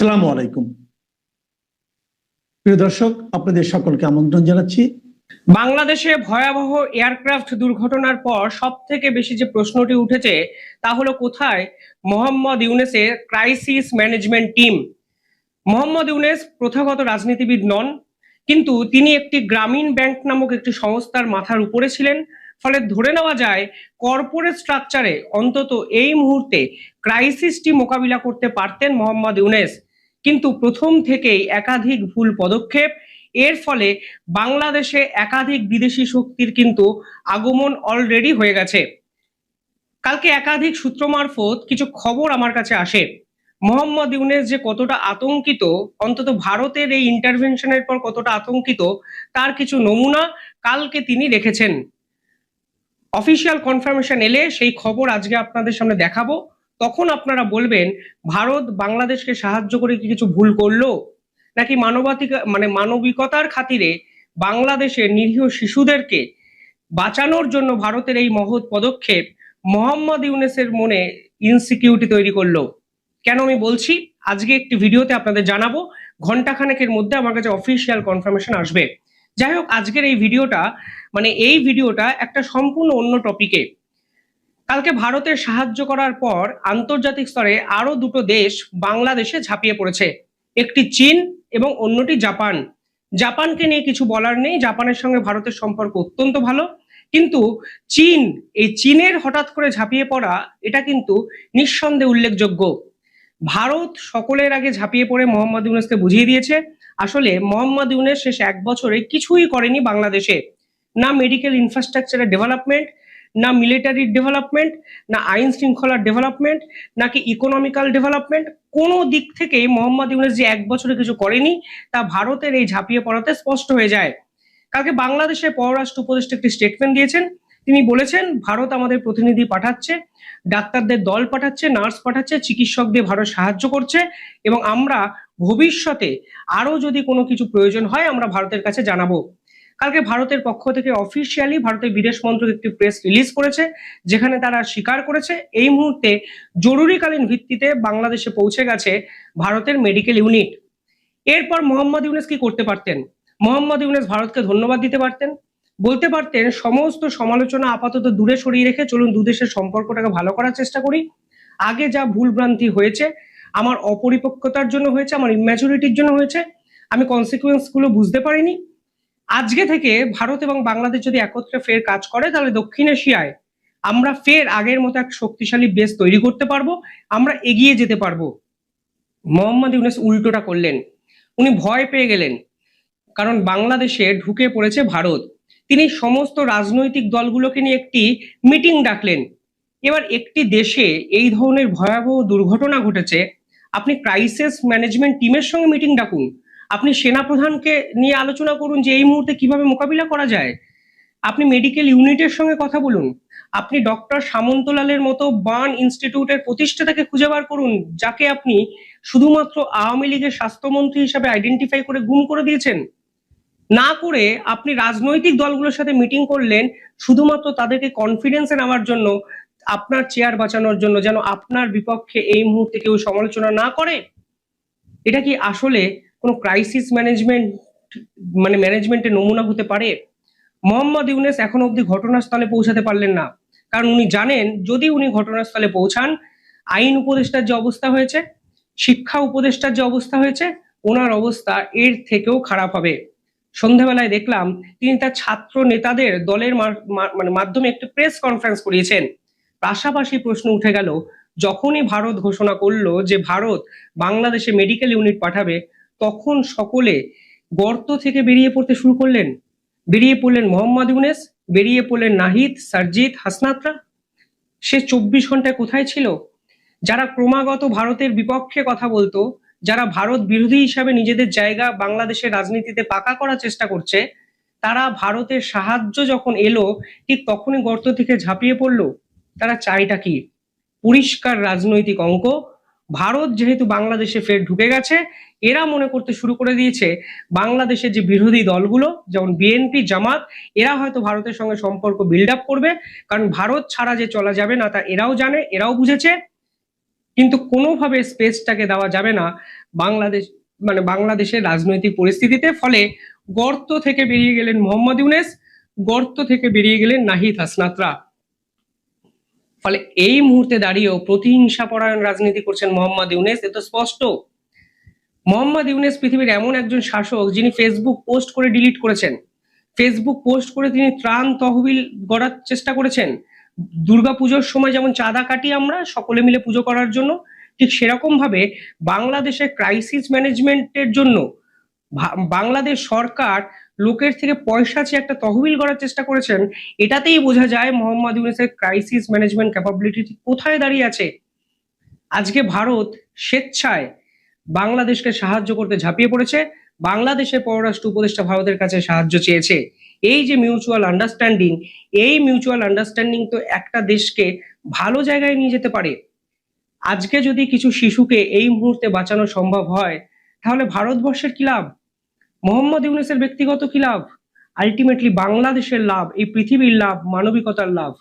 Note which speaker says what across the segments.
Speaker 1: আসসালামু আলাইকুম। প্রিয় দর্শক, আপনাদের সকলকে আমন্ত্রণ জানাচ্ছি।
Speaker 2: বাংলাদেশে ভয়াবহ এয়ারক্রাফট দুর্ঘটনার পর সব থেকে বেশি যে প্রশ্নটি উঠেছে, তা হলো কোথায়? Mohammad ইউনেসের crisis management team. Mohammad Yunus প্রথাগত রাজনীতিবিদ নন, কিন্তু তিনি একটি গ্রামীণ ব্যাংক নামক একটি সংস্থার মাথার উপরে ছিলেন। ফলে ধরে নেওয়া যায়, কর্পোরেট স্ট্রাকচারে অন্তত এই মুহূর্তে ক্রাইসিসটি মোকাবিলা করতে পারতেন মোহাম্মদ ইউনেস। কিন্তু প্রথম থেকেই একাধিক ভুল পদক্ষেপ। এর ফলে বাংলাদেশে একাধিক বিদেশি শক্তির কিন্তু আগমন অলরেডি হয়ে গেছে। কালকে একাধিক সূত্র মারফত কিছু খবর আমার কাছে আসে। মোহাম্মদ ইউনেস যে কতটা আতঙ্কিত, অন্তত ভারতের এই ইন্টারভেনশনের পর কতটা আতঙ্কিত, তার কিছু নমুনা কালকে তিনি রেখেছেন। অফিসিয়াল কনফার্মেশন এলে সেই খবর আজকে আপনাদের সামনে দেখাবো। তখন আপনারা বলবেন, ভারত বাংলাদেশকে সাহায্য করে কি কিছু ভুল করল? নাকি মানবাধিক মানে মানবিকতার খাতিরে বাংলাদেশের নিরীহ শিশুদেরকে বাঁচানোর জন্য ভারতের এই মহৎ পদক্ষেপ মোহাম্মদ ইউনেসের মনে ইনসিকিউরিটি তৈরি করল? কেন আমি বলছি? আজকে একটি ভিডিওতে আপনাদের জানাব ঘন্টাখানেকের মধ্যে আমার কাছে অফিসিয়াল কনফার্মেশন আসবে। যাই হোক, আজকের এই ভিডিওটা মানে এই ভিডিওটা একটা সম্পূর্ণ অন্য টপিকে কালকে ভারতের সাহায্য করার পর আন্তর্জাতিক স্তরে আরও দুটো দেশ বাংলাদেশে ঝাঁপিয়ে পড়েছে। একটি চীন এবং অন্যটি জাপান। জাপানকে নিয়ে কিছু বলার নেই। জাপানের সঙ্গে ভারতের সম্পর্ক অত্যন্ত ভালো। কিন্তু চীন, এই চীনের হঠাৎ করে ঝাঁপিয়ে পড়া, এটা কিন্তু নিঃসন্দেহে উল্লেখযোগ্য। ভারত সকলের আগে ঝাঁপিয়ে পড়ে মোহাম্মদ ইউনেসকে বুঝিয়ে দিয়েছে। আসলে মোহাম্মদ ইউনেস শেষ এক বছরে কিছুই করেনি বাংলাদেশে। না মেডিকেল ইনফ্রাস্ট্রাকচারের ডেভেলপমেন্ট না মিলিটারি ডেভেলপমেন্ট না আইন শৃঙ্খলার ডেভেলপমেন্ট নাকি ইকোনমিক্যাল ডেভেলপমেন্ট কোনো দিক থেকে মোহাম্মদ ইউনেস যে এক বছরে কিছু করেনি, তা ভারতের এই ঝাঁপিয়ে পড়াতে স্পষ্ট হয়ে যায়। কালকে বাংলাদেশের পররাষ্ট্র উপদেষ্টা একটি স্টেটমেন্ট দিয়েছেন। তিনি বলেছেন, ভারত আমাদের প্রতিনিধি পাঠাচ্ছে, ডাক্তারদের দল পাঠাচ্ছে, নার্স পাঠাচ্ছে, চিকিৎসকদের ভারত সাহায্য করছে, এবং আমরা ভবিষ্যতে আরও যদি কোনো কিছু প্রয়োজন হয়, আমরা ভারতের কাছে জানাব। কালকে ভারতের পক্ষ থেকে অফিসিয়ালি ভারতের বিদেশ মন্ত্রক একটি প্রেস রিলিজ করেছে, যেখানে তারা স্বীকার করেছে, এই মুহূর্তে জরুরিকালীন ভিত্তিতে বাংলাদেশে পৌঁছে গেছে ভারতের মেডিকেল ইউনিট এরপর মোহাম্মদ ইউনেস কি করতে পারতেন? মোহাম্মদ ইউনেস ভারতকে ধন্যবাদ দিতে পারতেন। বলতে পারতেন, সমস্ত সমালোচনা আপাতত দূরে সরিয়ে রেখে চলুন দুদেশের সম্পর্কটাকে ভালো করার চেষ্টা করি। আগে যা ভুলভ্রান্তি হয়েছে, আমার অপরিপক্কতার জন্য হয়েছে, আমার ইম্যাচুরিটির জন্য হয়েছে, আমি কনসিকুয়েন্সগুলো বুঝতে পারিনি। আজকে থেকে ভারত এবং বাংলাদেশ যদি একত্রে ফের কাজ করে, তাহলে দক্ষিণ এশিয়ায় আমরা ফের আগের মতো এক শক্তিশালী বেস তৈরি করতে পারব। আমরা এগিয়ে যেতে পারব। মোহাম্মদ ইউনেস উল্টোটা করলেন। উনি ভয় পেয়ে গেলেন। কারণ বাংলাদেশে ঢুকে পড়েছে ভারত। তিনি সমস্ত রাজনৈতিক দলগুলোকে নিয়ে একটি মিটিং ডাকলেন। এবার একটি দেশে এই ধরনের ভয়াবহ দুর্ঘটনা ঘটেছে। আপনি ক্রাইসিস ম্যানেজমেন্ট টিমের সঙ্গে মিটিং ডাকুন। আপনি সেনাপ্রধানকে নিয়ে আলোচনা করুন যে এই মুহূর্তে কীভাবে মোকাবিলা করা যায়। আপনি মেডিকেল ইউনিটের সঙ্গে কথা বলুন। আপনি ডক্টর সামন্তলালের মতো বার্ন ইনস্টিটিউটের প্রতিষ্ঠাতাকে খুঁজে বার করুন, যাকে আপনি শুধুমাত্র আওয়ামী লীগের স্বাস্থ্যমন্ত্রী হিসাবে আইডেন্টিফাই করে গুম করে দিয়েছেন। না করে আপনি রাজনৈতিক দলগুলোর সাথে মিটিং করলেন, শুধুমাত্র তাদেরকে কনফিডেন্সে নেওয়ার জন্য, আপনার চেয়ার বাঁচানোর জন্য, যেন আপনার বিপক্ষে এই মুহূর্তে কেউ সমালোচনা না করে। এটা কি আসলে কোনো ক্রাইসিস ম্যানেজমেন্ট মানে ম্যানেজমেন্টের নমুনা হতে পারে? মোহাম্মদ ইউনেস এখন অবধি ঘটনাস্থলে পৌঁছাতে পারলেন না। কারণ উনি জানেন, যদি উনি ঘটনাস্থলে পৌঁছান, আইন উপদেষ্টার যে অবস্থা হয়েছে, শিক্ষা উপদেষ্টার যে অবস্থা হয়েছে, ওনার অবস্থা এর থেকেও খারাপ হবে। সন্ধ্যাবেলায় দেখলাম, তিনি তার ছাত্র নেতাদের দলের মানে মাধ্যমে একটি প্রেস কনফারেন্স করিয়েছেন। পাশাপাশি প্রশ্ন উঠে গেল, যখনই ভারত ঘোষণা করল যে ভারত বাংলাদেশে মেডিকেল ইউনিট পাঠাবে তখন সকলে গর্ত থেকে বেরিয়ে পড়তে শুরু করলেন। বেরিয়ে পড়লেন মোহাম্মদ ইউনেস, বেরিয়ে পড়লেন নাহিদ, সারজিৎ, হাসনাতরা। সে চব্বিশ ঘন্টায় কোথায় ছিল? যারা ক্রমাগত ভারতের বিপক্ষে কথা বলতো, যারা ভারত বিরোধী হিসাবে নিজেদের জায়গা বাংলাদেশের রাজনীতিতে পাকা করার চেষ্টা করছে, তারা ভারতের সাহায্য যখন এলো, ঠিক তখনই গর্ত থেকে ঝাঁপিয়ে পড়ল। তারা চাইটা কি? পরিষ্কার রাজনৈতিক অঙ্ক ভারত যেহেতু বাংলাদেশে ফের ঢুকে গেছে, এরা মনে করতে শুরু করে দিয়েছে বাংলাদেশের যে বিরোধী দলগুলো, যেমন বিএনপি, জামাত, এরা হয়তো ভারতের সঙ্গে সম্পর্ক বিল্ড আপ করবে। কারণ ভারত ছাড়া যে চলা যাবে না তা এরাও জানে, এরাও বুঝেছে। কিন্তু কোনোভাবে স্পেসটাকে দেওয়া যাবে না বাংলাদেশ মানে বাংলাদেশের রাজনৈতিক পরিস্থিতিতে। ফলে গর্ত থেকে বেরিয়ে গেলেন মোহাম্মদ ইউনেস, গর্ত থেকে বেরিয়ে গেলেন নাহিদ হাসনাতরা। ফলে এই মুহূর্তে দাঁড়িয়েও প্রতিহিংসা পরায়ণ রাজনীতি করছেন মোহাম্মদ ইউনেস। এ তো স্পষ্ট। মোহাম্মদ ইউনেস পৃথিবীর এমন একজন শাসক যিনি ফেসবুক পোস্ট করে ডিলিট করেছেন। ফেসবুক পোস্ট করে তিনি ত্রাণ তহবিল গড়ার চেষ্টা করেছেন। দুর্গাপুজোর সময় যেমন চাঁদা কাটি আমরা সকলে মিলে পুজো করার জন্য, ঠিক সেরকম ভাবে বাংলাদেশের ক্রাইসিস ম্যানেজমেন্টের জন্য বাংলাদেশ সরকার লোকের থেকে পয়সা চেয়ে একটা তহবিল করার চেষ্টা করেছেন, এটাতেই বোঝা যায় মোহাম্মদ ইউনুসের ক্রাইসিস ম্যানেজমেন্ট ক্যাপাবিলিটি কোথায় দাঁড়িয়ে আছে। আজকে ভারত স্বেচ্ছায় বাংলাদেশকে সাহায্য করতে ঝাঁপিয়ে পড়েছে, বাংলাদেশের পররাষ্ট্র উপদেষ্টা ভারতের কাছে সাহায্য চেয়েছে। এই যে মিউচুয়াল আন্ডারস্ট্যান্ডিং এই মিউচুয়াল আন্ডারস্ট্যান্ডিং তো একটা দেশকে ভালো জায়গায় নিয়ে যেতে পারে। আজকে যদি কিছু শিশুকে এই মুহূর্তে বাঁচানো সম্ভব হয়, তাহলে ভারতবর্ষের কি লাভ? মোহাম্মদ ইউনুসের ব্যক্তিগত কি লাভ? আলটিমেটলি বাংলাদেশের লাভ, এই পৃথিবীর লাভ, মানবিকতার লাভ।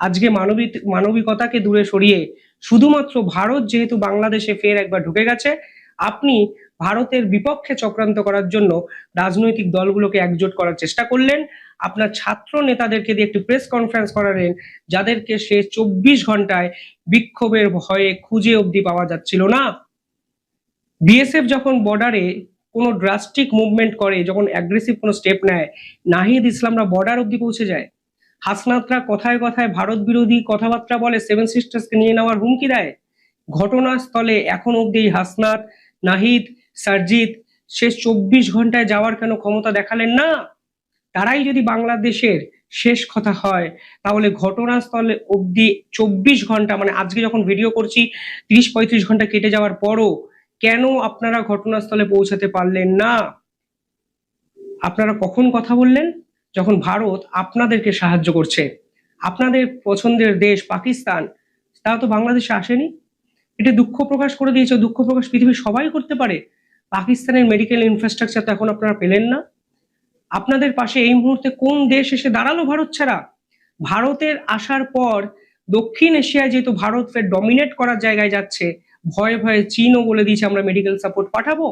Speaker 2: আজকে মানবিক, মানবিকতাকে দূরে সরিয়ে শুধুমাত্র ভারত যেহেতু বাংলাদেশে ফের একবার ঢুকে গেছে, আপনি ভারতের বিপক্ষে চক্রান্ত করার জন্য রাজনৈতিক দলগুলোকে একজোট করার চেষ্টা করলেন। আপনার ছাত্র নেতাদেরকে দিয়ে একটি প্রেস কনফারেন্স করালেন, যাদেরকে সে চব্বিশ ঘন্টায় বিক্ষোভের ভয়ে খুঁজে অবধি পাওয়া যাচ্ছিল না। বিএসএফ যখন বর্ডারে কোনো ড্রাস্টিক মুভমেন্ট করে, যখন অ্যাগ্রেসিভ কোনো স্টেপ নেয়, নাহিদ ইসলামরা বর্ডার অবধি পৌঁছে যায়। হাসনাতরা কথায় কথায় ভারত বিরোধী কথাবার্তা বলে সেভেন সিস্টার্সকে নিয়ে নেওয়ার হুমকি দেয়। ঘটনাস্থলে এখন এই হাসনাত, নাহিদ, সারজিৎ, শেষ চব্বিশ ঘন্টায় যাওয়ার কেন ক্ষমতা দেখালেন না? তারাই যদি বাংলাদেশের শেষ কথা হয়, তাহলে ঘটনাস্থলে অবধি চব্বিশ ঘণ্টা মানে আজকে যখন ভিডিও করছি, তিরিশ পঁয়ত্রিশ ঘণ্টা কেটে যাওয়ার পরও কেন আপনারা ঘটনাস্থলে পৌঁছাতে পারলেন না? আপনারা কখন কথা বললেন? যখন ভারত আপনাদেরকে সাহায্য করছে। আপনাদের পছন্দের দেশ পাকিস্তান, তারা তো বাংলাদেশে আসেনি। এটা দুঃখ প্রকাশ করে দিয়েছে, দুঃখ প্রকাশ পৃথিবীর সবাই করতে পারে। পাকিস্তানের মেডিকেল ইনফ্রাস্ট্রাকচার তো এখন আপনারা পেলেন না। আপনাদের পাশে এই মুহূর্তে কোন দেশ এসে দাঁড়াল ভারত ছাড়া? ভারতের আসার পর দক্ষিণ এশিয়ায় যেহেতু ভারত ফের ডমিনেট করার জায়গায় যাচ্ছে ভয়ে ভয়ে চীনও বলে দিয়েছে, আমরা মেডিকেল সাপোর্ট পাঠাবো।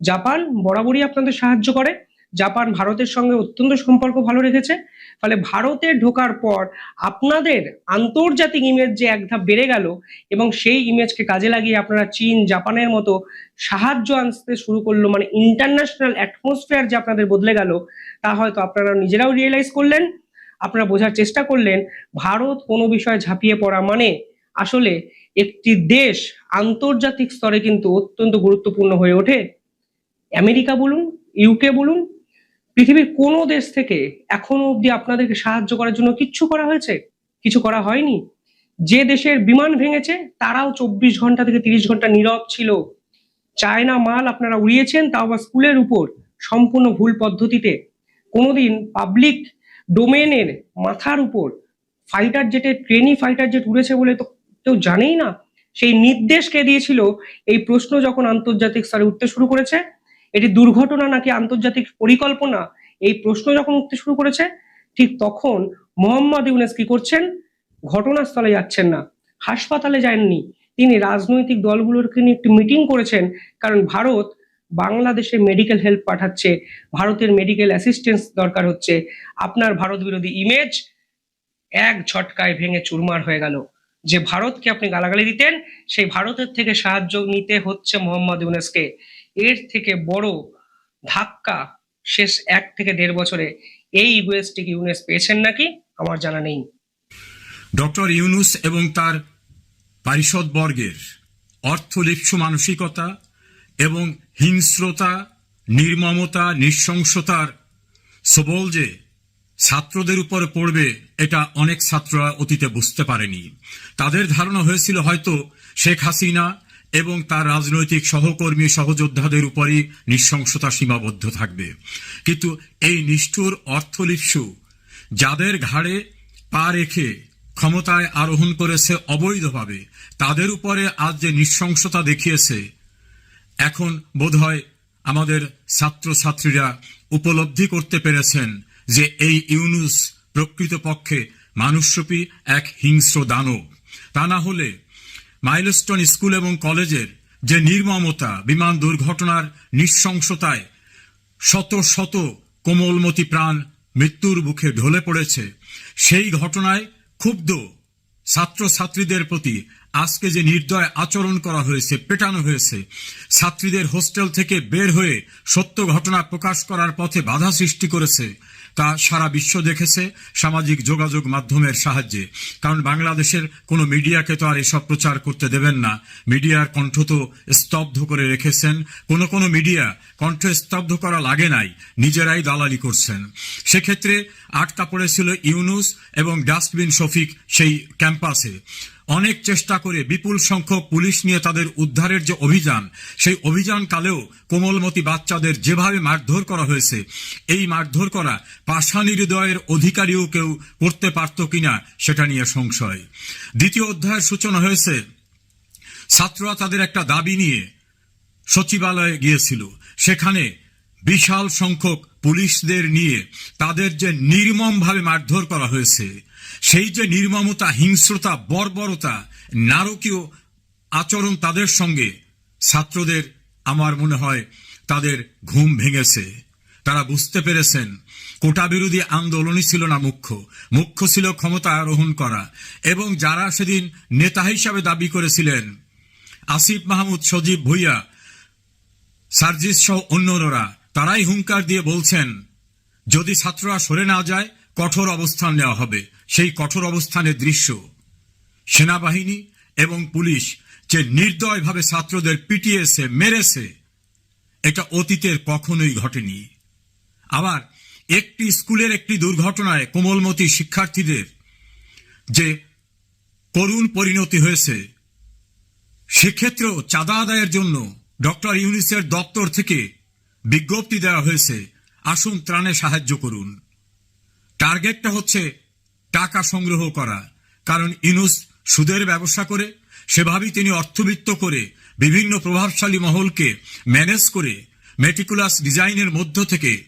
Speaker 2: জাপান বরাবরই আপনাদের সাহায্য করে। জাপান ভারতের সঙ্গে অত্যন্ত সম্পর্ক ভালো রেখেছে। ফলে ভারতে ঢোকার পর আপনাদের আন্তর্জাতিক ইমেজ যে এক ধাপ বেড়ে গেল এবং সেই ইমেজকে কাজে লাগিয়ে আপনারা চীন, জাপানের মতো সাহায্য আনতে শুরু করল মানে ইন্টারন্যাশনাল অ্যাটমসফিয়ার যে আপনাদের বদলে গেল, তা হয়তো আপনারা নিজেরাও রিয়েলাইজ করলেন। আপনারা বোঝার চেষ্টা করলেন, ভারত কোনো বিষয়ে ঝাঁপিয়ে পড়া মানে আসলে একটি দেশ আন্তর্জাতিক স্তরে কিন্তু অত্যন্ত গুরুত্বপূর্ণ হয়ে ওঠে। আমেরিকা বলুন ইউকে বলুন, পৃথিবীর কোনো দেশ থেকে এখনও অবধি আপনাদেরকে সাহায্য করার জন্য কিচ্ছু করা হয়েছে? কিছু করা হয়নি? যে দেশের বিমান ভেঙেছে, তারাও চব্বিশ ঘণ্টা থেকে তিরিশ ঘণ্টা নীরব ছিল। চায়না মাল আপনারা উড়িয়েছেন, তাও আবার স্কুলের উপর, সম্পূর্ণ ভুল পদ্ধতিতে। কোনোদিন পাবলিক ডোমেনের মাথার উপর ফাইটার জেটের ট্রেনি ফাইটার জেট উড়েছে বলে তো কেউ জানেই না। সেই নির্দেশ কে দিয়েছিল? এই প্রশ্ন যখন আন্তর্জাতিক স্তরে উঠতে শুরু করেছে, এটি দুর্ঘটনা নাকি আন্তর্জাতিক পরিকল্পনা? এই প্রশ্ন যখন উঠতে শুরু করেছে, ঠিক তখন মোহাম্মদ ইউনেস কি করছেন? ঘটনাস্থলে যাচ্ছেন না। হাসপাতালে যাননি। তিনি রাজনৈতিক দলগুলোকে নিয়ে একটি মিটিং করেছেন, কারণ ভারত বাংলাদেশে মেডিকেল হেল্প পাঠাচ্ছে। ভারতের মেডিকেল অ্যাসিস্ট্যান্স দরকার হচ্ছে। আপনার ভারত বিরোধী ইমেজ এক ঝটকায় ভেঙে চুরমার হয়ে গেল। যে ভারতকে আপনি গালাগালি দিতেন, সেই ভারতের থেকে সাহায্য নিতে হচ্ছে মোহাম্মদ ইউনেসকে। এর থেকে বড় ধাক্কা শেষ এক থেকে দেড় বছরে এই ইউএসটি ইউনেস পেয়েছেন নাকি? আমার জানা নেই।
Speaker 3: ডক্টর ইউনুস এবং তার পারিষদ বর্গের অর্থলিপ্সু মানসিকতা এবং হিংস্রতা, নির্মমতা, নৃশংসতার সবল যে ছাত্রদের উপর পড়বে এটা অনেক ছাত্ররা অতীতে বুঝতে পারেনি। তাদের ধারণা হয়েছিল হয়তো শেখ হাসিনা এবং তার রাজনৈতিক সহকর্মী সহযোদ্ধাদের উপরই নৃশংসতা সীমাবদ্ধ থাকবে। কিন্তু এই নিষ্ঠুর অর্থলিপ্সু যাদের ঘাড়ে পা রেখে ক্ষমতায় আরোহণ করেছে অবৈধভাবে, তাদের উপরে আজ যে নৃশংসতা দেখিয়েছে, এখন বোধহয় আমাদের ছাত্রছাত্রীরা উপলব্ধি করতে পেরেছেন যে এই ইউনুস প্রকৃতপক্ষে মানুষরূপী এক হিংস্র দানব। তা না হলে মাইলস্টোন স্কুল এবং কলেজের যে নির্মমতা, বিমান দুর্ঘটনার নৃশংসতায় শত শত কোমলমতি প্রাণ মৃত্যুর মুখে ঢলে পড়েছে, সেই ঘটনায় ক্ষুব্ধ ছাত্রছাত্রীদের প্রতি আজকে যে নির্দয় আচরণ করা হয়েছে, পেটানো হয়েছে, ছাত্রীদের হোস্টেল থেকে বের হয়ে সত্য ঘটনা প্রকাশ করার পথে বাধা সৃষ্টি করেছে, তা সারা বিশ্ব দেখেছে সামাজিক যোগাযোগ মাধ্যমের সাহায্যে। কারণ বাংলাদেশের কোনো মিডিয়াকে তো আর এসব প্রচার করতে দেবেন না। মিডিয়ার কণ্ঠ তো স্তব্ধ করে রেখেছেন। কোনো কোনো মিডিয়া কণ্ঠ স্তব্ধ করা লাগে নাই, নিজেরাই দালালি করছেন। সেক্ষেত্রে আটকা পড়েছিল ইউনুস এবং ডাস্টবিন শফিক সেই ক্যাম্পাসে। অনেক চেষ্টা করে বিপুল সংখ্যক পুলিশ নিয়ে তাদের উদ্ধারের যে অভিযান, সেই অভিযান কালেও কোমলমতি বাচ্চাদের যেভাবে মারধর করা হয়েছে, এই মারধর করা পাষাণী হৃদয়ের অধিকারীও কেউ করতে পারত কিনা সেটা নিয়ে সংশয়। দ্বিতীয় অধ্যায়ের সূচনা হয়েছে, ছাত্ররা তাদের একটা দাবি নিয়ে সচিবালয়ে গিয়েছিল। সেখানে বিশাল সংখ্যক পুলিশদের নিয়ে তাদের যে নির্মমভাবে মারধর করা হয়েছে, সেই যে নির্মমতা, হিংস্রতা, বর্বরতা, নারকীয় আচরণ তাদের সঙ্গে ছাত্রদের আমার মনে হয় তাদের ঘুম ভেঙেছে। তারা বুঝতে পেরেছেন, কোটা বিরোধী আন্দোলনই ছিল না মুখ্য। মুখ্য ছিল ক্ষমতা আরোহণ করা এবং যারা সেদিন নেতা হিসাবে দাবি করেছিলেন, আসিফ মাহমুদ সজীব ভুইয়া, সার্জিস সহ অন্যরা তারাই হুঙ্কার দিয়ে বলছেন, যদি ছাত্ররা সরে না যায়, কঠোর অবস্থান নেওয়া হবে। সেই কঠোর অবস্থানের দৃশ্য। সেনাবাহিনী এবং পুলিশ যে নির্দয়ভাবে ছাত্রদের পিটিয়েছে, মেরেছে, এটা অতীতের কখনোই ঘটেনি। আবার একটি স্কুলের একটি দুর্ঘটনায় কোমলমতি শিক্ষার্থীদের যে করুণ পরিণতি হয়েছে, সেক্ষেত্রেও চাঁদা আদায়ের জন্য ডক্টর ইউনিসের দপ্তর থেকে বিজ্ঞপ্তি দেওয়া হয়েছে, আসুন ত্রাণে সাহায্য করুন। টার্গেটটা হচ্ছে টাকা সংগ্রহ করা, কারণ ইনুস সুদের ব্যবসা করে, সেভাবেই তিনি অর্থবিত্ত করে বিভিন্ন প্রভাবশালী মহলকে ম্যানেজ করে মেটিকুলাস ডিজাইনের মধ্য থেকে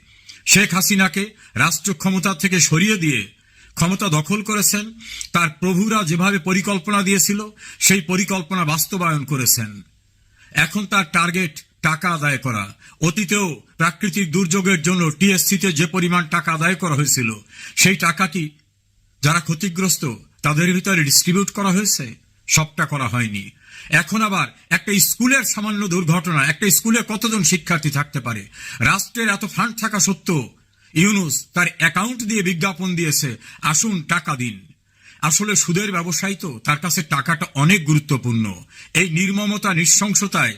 Speaker 3: শেখ হাসিনাকে রাষ্ট্র ক্ষমতা থেকে সরিয়ে দিয়ে ক্ষমতা দখল করেছেন। তার প্রভুরা যেভাবে পরিকল্পনা দিয়েছিল, সেই পরিকল্পনা বাস্তবায়ন করেছেন। এখন তার টার্গেট টাকা আদায় করা। অতীতেও প্রাকৃতিক দুর্যোগের জন্য টিএসসিতে যে পরিমাণ টাকা আদায় করা হয়েছিল, সেই টাকাটি যারা ক্ষতিগ্রস্ত, তাদের ভিতরে ডিস্ট্রিবিউট করা হয়েছে। সবটা করা হয়নি। এখন আবার একটা স্কুলের সামান্য দুর্ঘটনা, একটা স্কুলে কতজন শিক্ষার্থী থাকতে পারে? রাষ্ট্রের এত ফান্ড থাকা সত্ত্বেও ইউনুস তার অ্যাকাউন্ট দিয়ে বিজ্ঞাপন দিয়েছে, আসুন টাকা দিন। আসলে সুদের ব্যবসায়ী তো, তার কাছে টাকাটা অনেক গুরুত্বপূর্ণ। এই নির্মমতা, নৃশংসতায়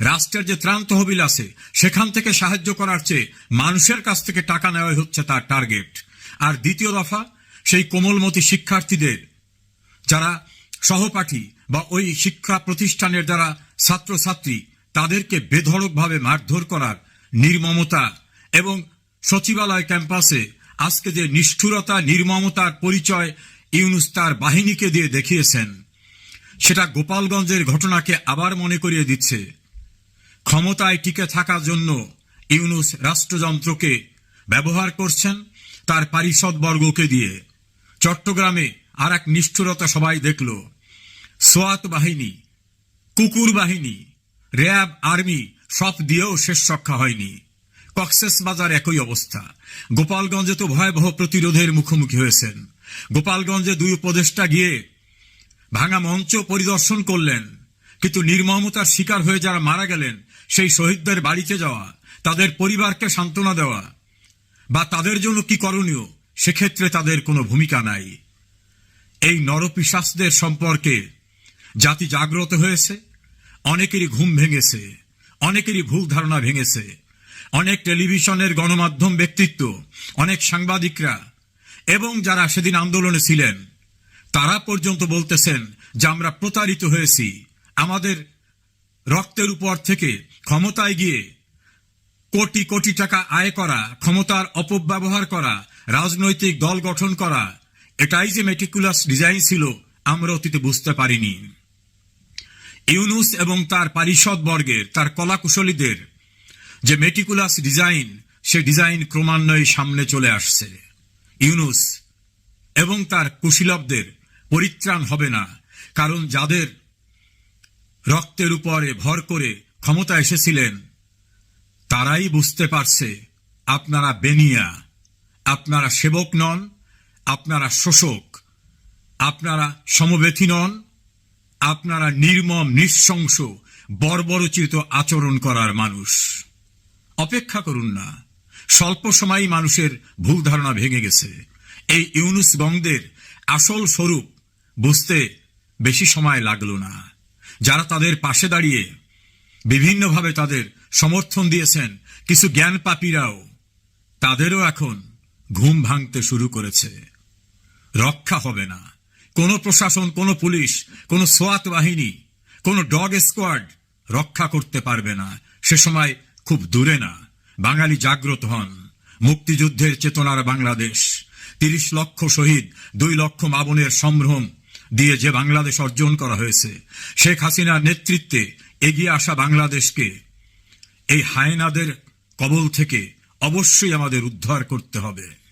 Speaker 3: রাষ্ট্রের যে ত্রাণ তহবিল আছে, সেখান থেকে সাহায্য করার চেয়ে মানুষের কাছ থেকে টাকা নেওয়াই হচ্ছে তার টার্গেট। আর দ্বিতীয় দফা, সেই কোমলমতি শিক্ষার্থীদের, যারা সহপাঠী বা ওই শিক্ষা প্রতিষ্ঠানের যারা ছাত্রছাত্রী, তাদেরকে বেধড়কভাবে মারধর করার নির্মমতা এবং সচিবালয় ক্যাম্পাসে আজকে যে নিষ্ঠুরতা, নির্মমতার পরিচয় ইউনুস তার বাহিনীকে দিয়ে দেখিয়েছেন, সেটা গোপালগঞ্জের ঘটনাকে আবার মনে করিয়ে দিচ্ছে। ক্ষমতায় টিকে থাকার জন্য ইউনুস রাষ্ট্রযন্ত্রকে ব্যবহার করছেন তার পারিষদ বর্গকে দিয়ে। চট্টগ্রামে আর এক নিষ্ঠুরতা সবাই দেখল। সোয়াত বাহিনী, কুকুর বাহিনী, র্যাব, আর্মি সব দিয়েও শেষ রক্ষা হয়নি। কক্সেস বাজার একই অবস্থা। গোপালগঞ্জে তো ভয়াবহ প্রতিরোধের মুখোমুখি হয়েছেন। গোপালগঞ্জে দুই উপদেষ্টা গিয়ে ভাঙা মঞ্চ পরিদর্শন করলেন। কিন্তু নির্মমতার শিকার হয়ে যারা মারা গেলেন সেই শহীদদের বাড়িতে যাওয়া, তাদের পরিবারকে সান্ত্বনা দেওয়া, বা তাদের জন্য কি করণীয়, সেক্ষেত্রে তাদের কোনো ভূমিকা নাই। এই নরপিশাসদের সম্পর্কে জাতি জাগ্রত হয়েছে, অনেকেরই ঘুম ভেঙেছে, অনেকেরই ভুল ধারণা ভেঙেছে, অনেক টেলিভিশনের গণমাধ্যম ব্যক্তিত্ব, অনেক সাংবাদিকরা, এবং যারা সেদিন আন্দোলনে ছিলেন, তারা পর্যন্ত বলতেছেন যে আমরা প্রতারিত হয়েছি, আমাদের রক্তের উপর থেকে ক্ষমতায় গিয়ে কোটি কোটি টাকা আয় করা, ক্ষমতার অপব্যবহার করা, রাজনৈতিক দল গঠন করা, এটাই যে মেটিকুলাস ডিজাইন ছিল, আমরা অতীতে বুঝতে পারিনি। ইউনুস এবং তার পারিষদ বর্গের, তার কলাকুশলীদের যে মেটিকুলাস ডিজাইন সে ডিজাইন ক্রমান্বয়ে সামনে চলে আসছে। ইউনুস এবং তার কুশীলবদের পরিত্রাণ হবে না, কারণ যাদের রক্তের উপরে ভর করে ক্ষমতা এসেছিলেন, তারাই বুঝতে পারছে আপনারা বেনিয়া, আপনারা সেবক নন, আপনারা শোষক, আপনারা সমবেথী নন, আপনারা নির্মম, নিঃশংস, বর্বরচিত আচরণ করার মানুষ। অপেক্ষা করুন না, স্বল্প সময়ই মানুষের ভুল ধারণা ভেঙে গেছে। এই ইউনুস গংদের আসল স্বরূপ বুঝতে বেশি সময় লাগল না। যারা তাদের পাশে দাঁড়িয়ে বিভিন্নভাবে তাদের সমর্থন দিয়েছেন কিছু জ্ঞান পাপীরাও তাদেরও এখন ঘুম ভাঙতে শুরু করেছে। রক্ষা হবে না। কোনো প্রশাসন, কোনো পুলিশ, কোনো সোয়াত বাহিনী, কোন ডগ স্কোয়াড রক্ষা করতে পারবে না। সে সময় খুব দূরে না। বাঙালি জাগ্রত হন। মুক্তিযুদ্ধের চেতনার বাংলাদেশ। তিরিশ লক্ষ শহীদ, দুই লক্ষ মাবনের সম্ভ্রম দিয়ে যে বাংলাদেশ অর্জন করা হয়েছে। শেখ হাসিনার নেতৃত্বে এগিয়ে আসা বাংলাদেশকে এই হায়নাদের কবল থেকে অবশ্যই আমাদের উদ্ধার করতে হবে।